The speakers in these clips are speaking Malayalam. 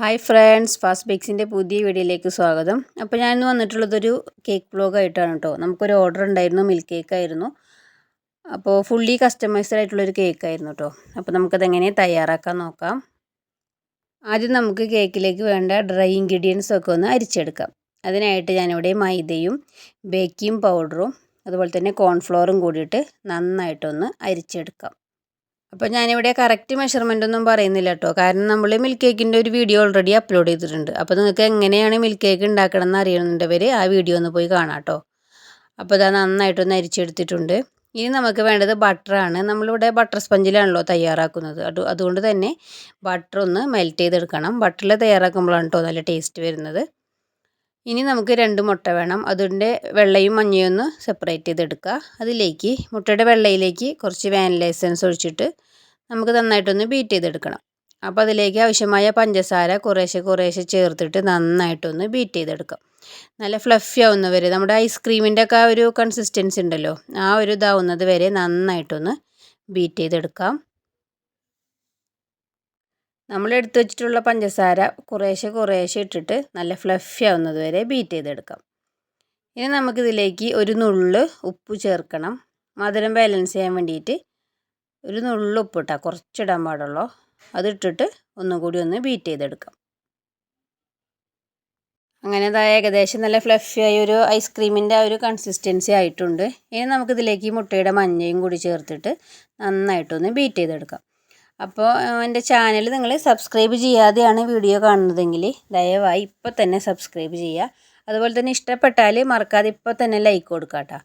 ഹായ് ഫ്രണ്ട്സ് ഫാസ്റ്റ് ബേക്സിന്റെ പുതിയ വീഡിയോയിലേക്ക് സ്വാഗതം. അപ്പോൾ ഞാൻ ഞാനിന്ന് വന്നിട്ടുള്ളതൊരു കേക്ക് വ്ലോഗ് ആയിട്ടാണ് കേട്ടോ നമുക്കൊരു ഓർഡർ ഉണ്ടായിരുന്നു മിൽക്ക് കേക്ക് ആയിരുന്നു. അപ്പോൾ ഫുള്ളി കസ്റ്റമൈസ്ഡ് ആയിട്ടുള്ളൊരു കേക്ക് ആയിരുന്നു കേട്ടോ അപ്പോൾ നമുക്കത് എങ്ങനെ തയ്യാറാക്കാൻ നോക്കാം. ആദ്യം നമുക്ക് കേക്കിലേക്ക് വേണ്ട ഡ്രൈ ഇൻഗ്രീഡിയൻസ് ഒക്കെ ഒന്ന് അരിച്ചെടുക്കാം. അതിനായിട്ട് ഞാനിവിടെ മൈദയും ബേക്കിംഗ് പൗഡറും അതുപോലെ തന്നെ കോൺഫ്ലോറും കൂടിയിട്ട് നന്നായിട്ടൊന്ന് അരിച്ചെടുക്കാം. അപ്പോൾ ഞാനിവിടെ കറക്റ്റ് മെഷർമെന്റ് ഒന്നും പറയുന്നില്ല കേട്ടോ കാരണം നമ്മൾ മിൽക്ക് കേക്കിന്റെ ഒരു വീഡിയോ ഓൾറെഡി അപ്ലോഡ് ചെയ്തിട്ടുണ്ട്. അപ്പോൾ നിങ്ങൾക്ക് എങ്ങനെയാണ് മിൽക്ക് കേക്ക് ഉണ്ടാക്കണമെന്ന് അറിയുന്നുണ്ടവർ ആ വീഡിയോ ഒന്ന് പോയി കാണാം കേട്ടോ അപ്പോൾ ഇതാ നന്നായിട്ടൊന്ന് അരിച്ചെടുത്തിട്ടുണ്ട്. ഇനി നമുക്ക് വേണ്ടത് ബട്ടറാണ് നമ്മളിവിടെ ബട്ടർ സ്പഞ്ചിലാണല്ലോ തയ്യാറാക്കുന്നത്. അത് അതുകൊണ്ട് തന്നെ ബട്ടർ ഒന്ന് മെൽറ്റ് ചെയ്തെടുക്കണം. ബട്ടറിൽ തയ്യാറാക്കുമ്പോഴാണ് കേട്ടോ നല്ല ടേസ്റ്റ് വരുന്നത്. ഇനി നമുക്ക് രണ്ട് മുട്ട വേണം. അതിന്റെ വെള്ളയും മഞ്ഞയും ഒന്ന് സെപ്പറേറ്റ് ചെയ്തെടുക്കുക. അതിലേക്ക് മുട്ടയുടെ വെള്ളയിലേക്ക് കുറച്ച് വാനില എസൻസ് ഒഴിച്ചിട്ട് നമുക്ക് നന്നായിട്ടൊന്ന് ബീറ്റ് ചെയ്തെടുക്കണം. അപ്പോൾ അതിലേക്ക് ആവശ്യമായ പഞ്ചസാര കുറേശ്ശെ കുറേശ്ശെ ചേർത്തിട്ട് നന്നായിട്ടൊന്ന് ബീറ്റ് ചെയ്തെടുക്കാം. നല്ല ഫ്ലഫി ആവുന്ന വരെ നമ്മുടെ ഐസ്ക്രീമിന്റെ ഒക്കെ ആ ഒരു കൺസിസ്റ്റൻസി ഉണ്ടല്ലോ ആ ഒരു ഇതാവുന്നത് വരെ നന്നായിട്ടൊന്ന് ബീറ്റ് ചെയ്തെടുക്കാം. നമ്മൾ എടുത്തു വെച്ചിട്ടുള്ള പഞ്ചസാര കുറേശ്ശെ കുറേശ്ശെ ഇട്ടിട്ട് നല്ല ഫ്ലഫി ആവുന്നത് വരെ ബീറ്റ് ചെയ്തെടുക്കാം. ഇനി നമുക്കിതിലേക്ക് ഒരു നുള്ള് ഉപ്പ് ചേർക്കണം. മധുരം ബാലൻസ് ചെയ്യാൻ വേണ്ടിയിട്ട് ഒരു നുള്ള് ഉപ്പ് ഇട്ടാൽ കുറച്ചിടാൻ പാടുള്ളൂ. അതിട്ടിട്ട് ഒന്നും കൂടി ഒന്ന് ബീറ്റ് ചെയ്തെടുക്കാം. അങ്ങനെ അതാ ഏകദേശം നല്ല ഫ്ലഫി ആയ ഒരു ഐസ്ക്രീമിന്റെ ആ ഒരു കൺസിസ്റ്റൻസി ആയിട്ടുണ്ട്. ഇനി നമുക്കിതിലേക്ക് മുട്ടയുടെ മഞ്ഞയും കൂടി ചേർത്തിട്ട് നന്നായിട്ടൊന്ന് ബീറ്റ് ചെയ്തെടുക്കാം. അപ്പോൾ എന്റെ ചാനൽ നിങ്ങൾ സബ്സ്ക്രൈബ് ചെയ്യാതെയാണ് വീഡിയോ കാണുന്നതെങ്കിൽ ദയവായി ഇപ്പോൾ തന്നെ സബ്സ്ക്രൈബ് ചെയ്യുക അതുപോലെ തന്നെ ഇഷ്ടപ്പെട്ടാൽ മറക്കാതെ ഇപ്പോൾ തന്നെ ലൈക്ക് കൊടുക്കുക കേട്ടോ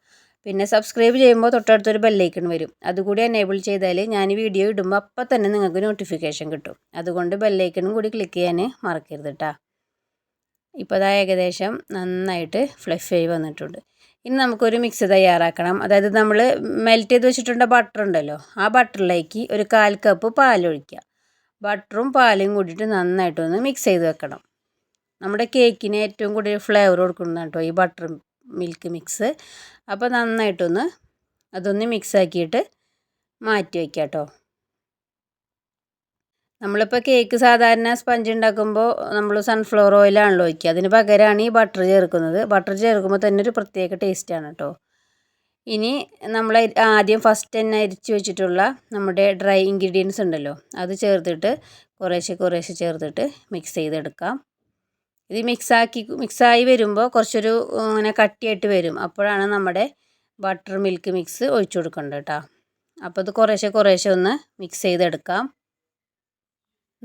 പിന്നെ സബ്സ്ക്രൈബ് ചെയ്യുമ്പോൾ തൊട്ടടുത്തൊരു ബെല്ലൈക്കൺ വരും. അതുകൂടി എനേബിൾ ചെയ്താൽ ഞാൻ വീഡിയോ ഇടുമ്പോൾ അപ്പോൾ തന്നെ നിങ്ങൾക്ക് നോട്ടിഫിക്കേഷൻ കിട്ടും. അതുകൊണ്ട് ബെല്ലൈക്കണും കൂടി ക്ലിക്ക് ചെയ്യാൻ മറക്കരുത് കേട്ടോ ഇപ്പോൾ അതാ ഏകദേശം നന്നായിട്ട് ഫ്ലഫ് ആയി വന്നിട്ടുണ്ട്. ഇനി നമുക്കൊരു മിക്സ് തയ്യാറാക്കണം. അതായത് നമ്മൾ മെൽറ്റ് ചെയ്ത് വെച്ചിട്ടുള്ള ബട്ടർ ഉണ്ടല്ലോ ആ ബട്ടറിലേക്ക് ഒരു കാൽ കപ്പ് പാലൊഴിക്കുക ബട്ടറും പാലും കൂടിയിട്ട് നന്നായിട്ടൊന്ന് മിക്സ് ചെയ്ത് വെക്കണം. നമ്മുടെ കേക്കിന് ഏറ്റവും കൂടുതൽ ഫ്ലേവർ കൊടുക്കുന്നതാണ് കേട്ടോ ഈ ബട്ടർ മിൽക്ക് മിക്സ് അപ്പോൾ നന്നായിട്ടൊന്ന് അതൊന്ന് മിക്സ് ആക്കിയിട്ട് മാറ്റി വയ്ക്കാം കേട്ടോ നമ്മളിപ്പോൾ കേക്ക് സാധാരണ സ്പഞ്ച് ഉണ്ടാക്കുമ്പോൾ നമ്മൾ സൺഫ്ലവർ ഓയിലാണല്ലോ ഒഴിക്കുക. അതിന് പകരമാണ് ഈ ബട്ടർ ചേർക്കുന്നത്. ബട്ടർ ചേർക്കുമ്പോൾ തന്നെ ഒരു പ്രത്യേക ടേസ്റ്റാണ് കേട്ടോ ഇനി നമ്മൾ ആദ്യം ഫസ്റ്റ് തന്നെ അരിച്ച് വെച്ചിട്ടുള്ള നമ്മുടെ ഡ്രൈ ഇൻഗ്രീഡിയൻസ് ഉണ്ടല്ലോ അത് ചേർത്തിട്ട് കുറേശ്ശെ കുറേശ്ശെ ചേർത്തിട്ട് മിക്സ് ചെയ്തെടുക്കാം. ഇത് മിക്സാക്കി മിക്സായി വരുമ്പോൾ കുറച്ചൊരു ഇങ്ങനെ കട്ടിയായിട്ട് വരും. അപ്പോഴാണ് നമ്മുടെ ബട്ടർ മിൽക്ക് മിക്സ് ഒഴിച്ചു കൊടുക്കേണ്ടത് കേട്ടോ അപ്പോൾ ഇത് കുറേശ്ശെ കുറേശ്ശെ ഒന്ന് മിക്സ് ചെയ്തെടുക്കാം.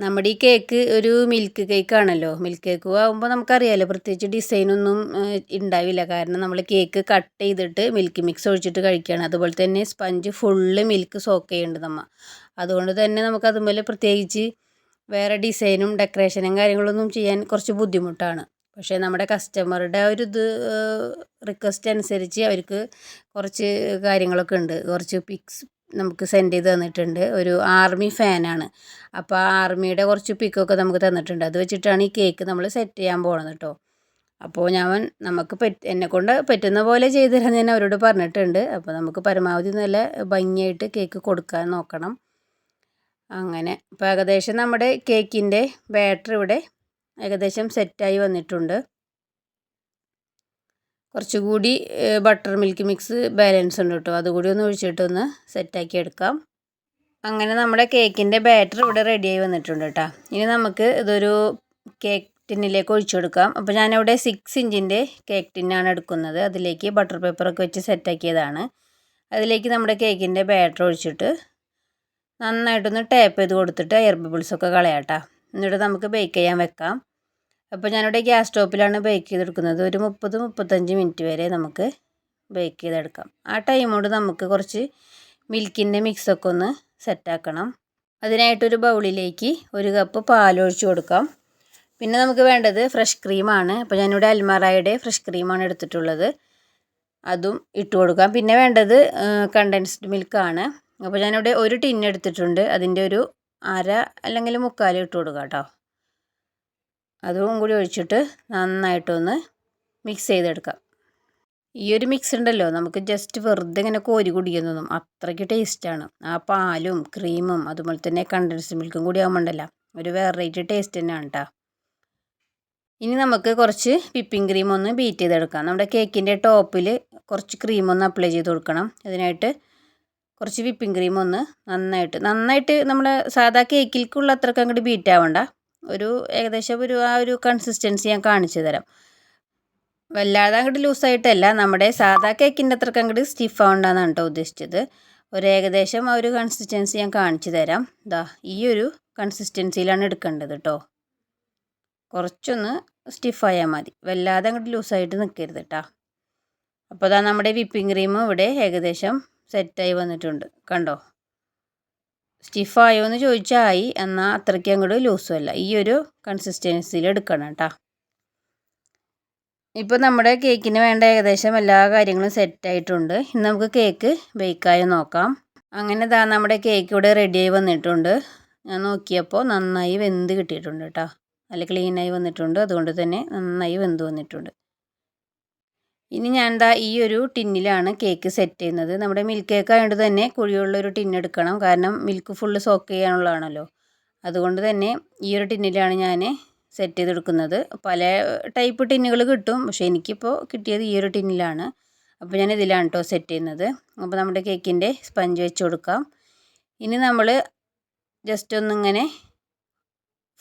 നമ്മുടെ ഈ കേക്ക് ഒരു മിൽക്ക് കേക്ക് ആണല്ലോ. മിൽക്ക് കേക്ക് ആകുമ്പോൾ നമുക്കറിയാമല്ലോ പ്രത്യേകിച്ച് ഡിസൈനൊന്നും ഉണ്ടാവില്ല കാരണം നമ്മൾ കേക്ക് കട്ട് ചെയ്തിട്ട് മിൽക്ക് മിക്സ് ഒഴിച്ചിട്ട് കഴിക്കുകയാണ് അതുപോലെ തന്നെ സ്പഞ്ച് ഫുള്ള് മിൽക്ക് സോക്ക് ചെയ്യേണ്ടത് നമ്മൾ അതുകൊണ്ട് തന്നെ നമുക്ക് അതുപോലെ പ്രത്യേകിച്ച് വേറെ ഡിസൈനും ഡെക്കറേഷനും കാര്യങ്ങളൊന്നും ചെയ്യാൻ കുറച്ച് ബുദ്ധിമുട്ടാണ്. പക്ഷേ നമ്മുടെ കസ്റ്റമറുടെ ഒരു ഇത് റിക്വസ്റ്റ് അനുസരിച്ച് അവർക്ക് കുറച്ച് കാര്യങ്ങളൊക്കെ ഉണ്ട്. കുറച്ച് പിക്സ് നമുക്ക് സെൻഡ് ചെയ്ത് തന്നിട്ടുണ്ട്. ഒരു ആർമി ഫാനാണ് അപ്പോൾ ആ ആർമിയുടെ കുറച്ച് പിക്കൊക്കെ നമുക്ക് തന്നിട്ടുണ്ട്. അത് വെച്ചിട്ടാണ് ഈ കേക്ക് നമ്മൾ സെറ്റ് ചെയ്യാൻ പോകുന്നത് കേട്ടോ അപ്പോൾ ഞാൻ നമുക്ക് പറ്റ എന്നെക്കൊണ്ട് പറ്റുന്ന പോലെ ചെയ്തു തരാൻ ഞാൻ അവരോട് പറഞ്ഞിട്ടുണ്ട്. അപ്പോൾ നമുക്ക് പരമാവധി നല്ല ഭംഗിയായിട്ട് കേക്ക് കൊടുക്കാൻ നോക്കണം. അങ്ങനെ. അപ്പോൾ ഏകദേശം നമ്മുടെ കേക്കിന്റെ ബാറ്റർ ഇവിടെ ഏകദേശം സെറ്റായി വന്നിട്ടുണ്ട്. കുറച്ചുകൂടി ബട്ടർ മിൽക്ക് മിക്സ് ബാലൻസ് ഉണ്ട് കേട്ടോ. അതുകൂടി ഒന്ന് ഒഴിച്ചിട്ടൊന്ന് സെറ്റാക്കി എടുക്കാം. അങ്ങനെ നമ്മുടെ കേക്കിന്റെ ബാറ്റർ ഇവിടെ റെഡിയായി വന്നിട്ടുണ്ട് കേട്ടോ. ഇനി നമുക്ക് ഇതൊരു കേക്ക് ടിന്നിലേക്ക് ഒഴിച്ചു കൊടുക്കാം. അപ്പോൾ ഞാനിവിടെ സിക്സ് ഇഞ്ചിന്റെ കേക്ക് ടിന്നാണ് എടുക്കുന്നത്. അതിലേക്ക് ബട്ടർ പേപ്പറൊക്കെ വെച്ച് സെറ്റാക്കിയതാണ് അതിലേക്ക് നമ്മുടെ കേക്കിന്റെ ബാറ്റർ ഒഴിച്ചിട്ട് നന്നായിട്ടൊന്ന് ടാപ്പ് ചെയ്ത് കൊടുത്തിട്ട് എയർ ബബിൾസൊക്കെ കളയാം എന്നിട്ട് നമുക്ക് ബേക്ക് ചെയ്യാൻ വെക്കാം. അപ്പോൾ ഞാനിവിടെ ഗ്യാസ് സ്റ്റോപ്പിലാണ് ബേക്ക് ചെയ്തെടുക്കുന്നത്. ഒരു മുപ്പത് മുപ്പത്തഞ്ച് മിനിറ്റ് വരെ നമുക്ക് ബേക്ക് ചെയ്തെടുക്കാം. ആ ടൈമോട് നമുക്ക് കുറച്ച് മിൽക്കിന്റെ മിക്സൊക്കെ ഒന്ന് സെറ്റാക്കണം അതിനായിട്ടൊരു ബൗളിലേക്ക് ഒരു കപ്പ് പാലൊഴിച്ച് കൊടുക്കാം. പിന്നെ നമുക്ക് വേണ്ടത് ഫ്രഷ് ക്രീമാണ് അപ്പോൾ ഞാനിവിടെ അൽമാറായുടെ ഫ്രഷ് ക്രീമാണ് എടുത്തിട്ടുള്ളത്. അതും ഇട്ട് കൊടുക്കാം. പിന്നെ വേണ്ടത് കണ്ടൻസ്ഡ് മിൽക്കാണ് അപ്പോൾ ഞാനിവിടെ ഒരു ടിൻ എടുത്തിട്ടുണ്ട്. അതിന്റെ ഒരു അര അല്ലെങ്കിൽ മുക്കാൽ ഇട്ട് കൊടുക്കാം കേട്ടോ. അതും കൂടി ഒഴിച്ചിട്ട് നന്നായിട്ടൊന്ന് മിക്സ് ചെയ്തെടുക്കാം. ഈ ഒരു മിക്സ് ഉണ്ടല്ലോ നമുക്ക് ജസ്റ്റ് വെറുതെ ഇങ്ങനെ കോരി കുടിക്കുന്നതും അത്രയ്ക്ക് ടേസ്റ്റാണ് ആ പാലും ക്രീമും അതുപോലെ തന്നെ കണ്ടൻസ് മിൽക്കും കൂടി ആകുമ്പോണ്ടല്ലോ ഒരു വെറൈറ്റി ടേസ്റ്റ് തന്നെയാണ് കേട്ടോ ഇനി നമുക്ക് കുറച്ച് വിപ്പിംഗ് ക്രീം ഒന്ന് ബീറ്റ് ചെയ്തെടുക്കാം. നമ്മുടെ കേക്കിന്റെ ടോപ്പിൽ കുറച്ച് ക്രീം ഒന്ന് അപ്ലൈ ചെയ്ത് കൊടുക്കണം. അതിനായിട്ട് കുറച്ച് വിപ്പിംഗ് ക്രീം ഒന്ന് നന്നായിട്ട് നന്നായിട്ട് നമ്മൾ സാധാ കേക്കിൽക്കുള്ള അത്രയ്ക്ക് അങ്ങോട്ട് ബീറ്റ് ആവണ്ട. ഒരു ഏകദേശം ഒരു ആ ഒരു കൺസിസ്റ്റൻസി ഞാൻ കാണിച്ചു തരാം. വല്ലാതെ അങ്ങോട്ട് ലൂസായിട്ടല്ല നമ്മുടെ സാധാ കേക്കിന്റെ അത്രയ്ക്ക് അങ്ങോട്ട് സ്റ്റിഫ് ആവണ്ടെന്നാണ് കേട്ടോ ഉദ്ദേശിച്ചത്. ഒരു ഏകദേശം ആ ഒരു കൺസിസ്റ്റൻസി ഞാൻ കാണിച്ചു തരാം. ഇതാ ഈ ഒരു കൺസിസ്റ്റൻസിയിലാണ് എടുക്കേണ്ടത് കേട്ടോ. കുറച്ചൊന്ന് സ്റ്റിഫായാൽ മതി. വല്ലാതെ അങ്ങോട്ട് ലൂസായിട്ട് നിൽക്കരുത് കേട്ടോ അപ്പോൾ അതാ നമ്മുടെ വിപ്പിംഗ് ക്രീം ഇവിടെ ഏകദേശം സെറ്റായി വന്നിട്ടുണ്ട്. കണ്ടോ? സ്റ്റിഫായോ എന്ന് ചോദിച്ചാൽ ആയി എന്നാൽ അത്രയ്ക്ക് അങ്ങോട്ട് ലൂസും അല്ല. ഈ ഒരു കൺസിസ്റ്റൻസിയിൽ എടുക്കണം കേട്ടോ. ഇപ്പോൾ നമ്മുടെ കേക്കിന് വേണ്ട ഏകദേശം എല്ലാ കാര്യങ്ങളും സെറ്റായിട്ടുണ്ട് ഇന്ന് നമുക്ക് കേക്ക് ബേക്കായി നോക്കാം. അങ്ങനെ ഇതാ നമ്മുടെ കേക്ക് ഇവിടെ റെഡിയായി വന്നിട്ടുണ്ട്. ഞാൻ നോക്കിയപ്പോൾ നന്നായി വെന്ത് കിട്ടിയിട്ടുണ്ട് കേട്ടോ. നല്ല ക്ലീനായി വന്നിട്ടുണ്ട്. അതുകൊണ്ട് തന്നെ നന്നായി വെന്ത് വന്നിട്ടുണ്ട്. ഇനി ഞാൻ എന്താ ഈ ഒരു ടിന്നിലാണ് കേക്ക് സെറ്റ് ചെയ്യുന്നത്. നമ്മുടെ മിൽക്ക് കേക്ക് ആയതുകൊണ്ട് തന്നെ കുഴിയുള്ളൊരു ടിന്ന് എടുക്കണം. കാരണം മിൽക്ക് ഫുള്ള് സോക്ക് ചെയ്യാനുള്ളതാണല്ലോ. അതുകൊണ്ട് തന്നെ ഈ ഒരു ടിന്നിലാണ് ഞാൻ സെറ്റ് ചെയ്തെടുക്കുന്നത്. പല ടൈപ്പ് ടിന്നുകൾ കിട്ടും. പക്ഷേ എനിക്കിപ്പോൾ കിട്ടിയത് ഈ ഒരു ടിന്നിലാണ്. അപ്പോൾ ഞാൻ ഇതിലാണ് കേട്ടോ സെറ്റ് ചെയ്യുന്നത്. അപ്പോൾ നമ്മുടെ കേക്കിന്റെ സ്പഞ്ച് വെച്ച് കൊടുക്കാം. ഇനി നമ്മൾ ജസ്റ്റ് ഒന്നിങ്ങനെ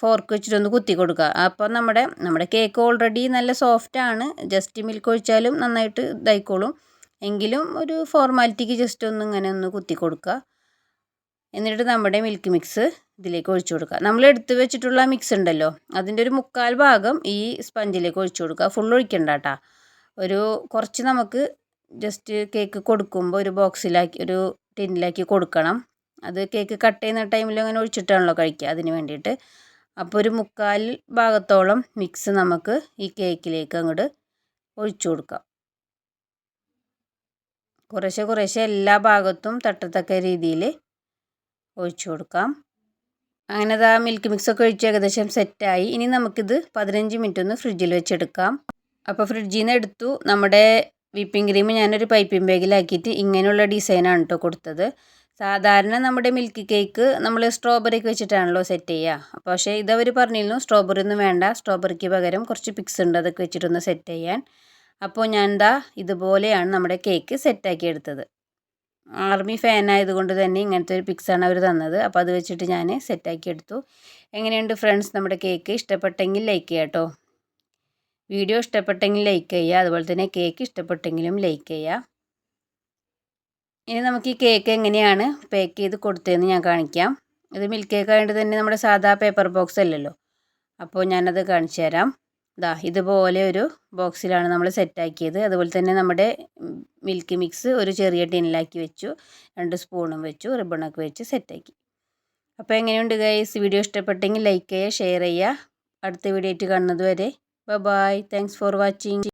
ഫോർക്ക് വെച്ചിട്ടൊന്ന് കുത്തി കൊടുക്കുക. അപ്പം നമ്മുടെ നമ്മുടെ കേക്ക് ഓൾറെഡി നല്ല സോഫ്റ്റ് ആണ്. ജസ്റ്റ് മിൽക്ക് ഒഴിച്ചാലും നന്നായിട്ട് ഇതായിക്കോളും. എങ്കിലും ഒരു ഫോർമാലിറ്റിക്ക് ജസ്റ്റ് ഒന്ന് ഇങ്ങനെ ഒന്ന് കുത്തി കൊടുക്കുക. എന്നിട്ട് നമ്മുടെ മിൽക്ക് മിക്സ് ഇതിലേക്ക് ഒഴിച്ചു കൊടുക്കുക. നമ്മൾ എടുത്ത് വെച്ചിട്ടുള്ള മിക്സ് ഉണ്ടല്ലോ അതിന്റെ ഒരു മുക്കാൽ ഭാഗം ഈ സ്പഞ്ചിലേക്ക് ഒഴിച്ചു കൊടുക്കുക. ഫുൾ ഒഴിക്കണ്ട കേട്ടോ ഒരു കുറച്ച് നമുക്ക് ജസ്റ്റ് കേക്ക് കൊടുക്കുമ്പോൾ ഒരു ബോക്സിലാക്കി ഒരു ടിന്നിലാക്കി കൊടുക്കണം. അത് കേക്ക് കട്ട് ചെയ്യുന്ന ടൈമിൽ അങ്ങനെ ഒഴിച്ചിട്ടാണല്ലോ കഴിക്കുക അതിന് വേണ്ടിയിട്ട്. അപ്പോൾ ഒരു മുക്കാൽ ഭാഗത്തോളം മിക്സ് നമുക്ക് ഈ കേക്കിലേക്ക് അങ്ങോട്ട് ഒഴിച്ചു കൊടുക്കാം. കുറേശ്ശെ കുറേശ്ശെ എല്ലാ ഭാഗത്തും തട്ടത്തക്ക രീതിയിൽ ഒഴിച്ചു കൊടുക്കാം. അങ്ങനെ അത് ആ മിൽക്ക് മിക്സൊക്കെ ഒഴിച്ച് ഏകദേശം സെറ്റായി ഇനി നമുക്കിത് പതിനഞ്ച് മിനിറ്റ് ഒന്ന് ഫ്രിഡ്ജിൽ വെച്ചെടുക്കാം. അപ്പോൾ ഫ്രിഡ്ജിൽ നിന്ന് എടുത്തു. നമ്മുടെ വിപ്പിംഗ് ക്രീം ഞാനൊരു പൈപ്പിംഗ് ബാഗിലാക്കിയിട്ട് ഇങ്ങനെയുള്ള ഡിസൈനാണ് കേട്ടോ കൊടുത്തത്. സാധാരണ നമ്മുടെ മിൽക്ക് കേക്ക് നമ്മൾ സ്ട്രോബെറി ഒക്കെ വെച്ചിട്ടാണല്ലോ സെറ്റ് ചെയ്യുക. അപ്പോൾ പക്ഷേ ഇതവർ പറഞ്ഞിരുന്നു സ്ട്രോബെറി ഒന്നും വേണ്ട സ്ട്രോബെറിക്ക് പകരം കുറച്ച് പിക്സ് ഉണ്ട് അതൊക്കെ വെച്ചിട്ടൊന്ന് സെറ്റ് ചെയ്യാൻ. അപ്പോൾ ഞാൻ എന്താ ഇതുപോലെയാണ് നമ്മുടെ കേക്ക് സെറ്റാക്കി എടുത്തത്. ആർമി ഫാൻ ആയതുകൊണ്ട് തന്നെ ഇങ്ങനത്തെ ഒരു പിക്സാണ് അവർ തന്നത്. അപ്പോൾ അത് വെച്ചിട്ട് ഞാൻ സെറ്റാക്കി എടുത്തു. എങ്ങനെയുണ്ട് ഫ്രണ്ട്സ് നമ്മുടെ കേക്ക് ഇഷ്ടപ്പെട്ടെങ്കിൽ ലൈക്ക് ചെയ്യാം കേട്ടോ വീഡിയോ ഇഷ്ടപ്പെട്ടെങ്കിൽ ലൈക്ക് ചെയ്യുക. അതുപോലെ തന്നെ കേക്ക് ഇഷ്ടപ്പെട്ടെങ്കിലും ലൈക്ക് ചെയ്യുക. ഇനി നമുക്ക് ഈ കേക്ക് എങ്ങനെയാണ് പാക്ക് ചെയ്ത് കൊടുത്തതെന്ന് ഞാൻ കാണിക്കാം. ഇത് മിൽക്ക് കേക്ക് ആയതുകൊണ്ട് തന്നെ നമ്മുടെ സാധാ പേപ്പർ ബോക്സ് അല്ലല്ലോ. അപ്പോൾ ഞാനത് കാണിച്ചു തരാം. ഇതാ ഇതുപോലെ ഒരു ബോക്സിലാണ് നമ്മൾ സെറ്റാക്കിയത് അതുപോലെ തന്നെ നമ്മുടെ മിൽക്ക് മിക്സ് ഒരു ചെറിയ ടിന്നിലാക്കി വെച്ചു. രണ്ട് സ്പൂണും വെച്ചു. റിബണൊക്കെ വെച്ച് സെറ്റാക്കി അപ്പോൾ എങ്ങനെയുണ്ട് ഗൈസ് വീഡിയോ ഇഷ്ടപ്പെട്ടെങ്കിൽ ലൈക്ക് ചെയ്യുക ഷെയർ ചെയ്യുക. അടുത്ത വീഡിയോ ആയിട്ട് കാണുന്നത് വരെ. Bye thanks for watching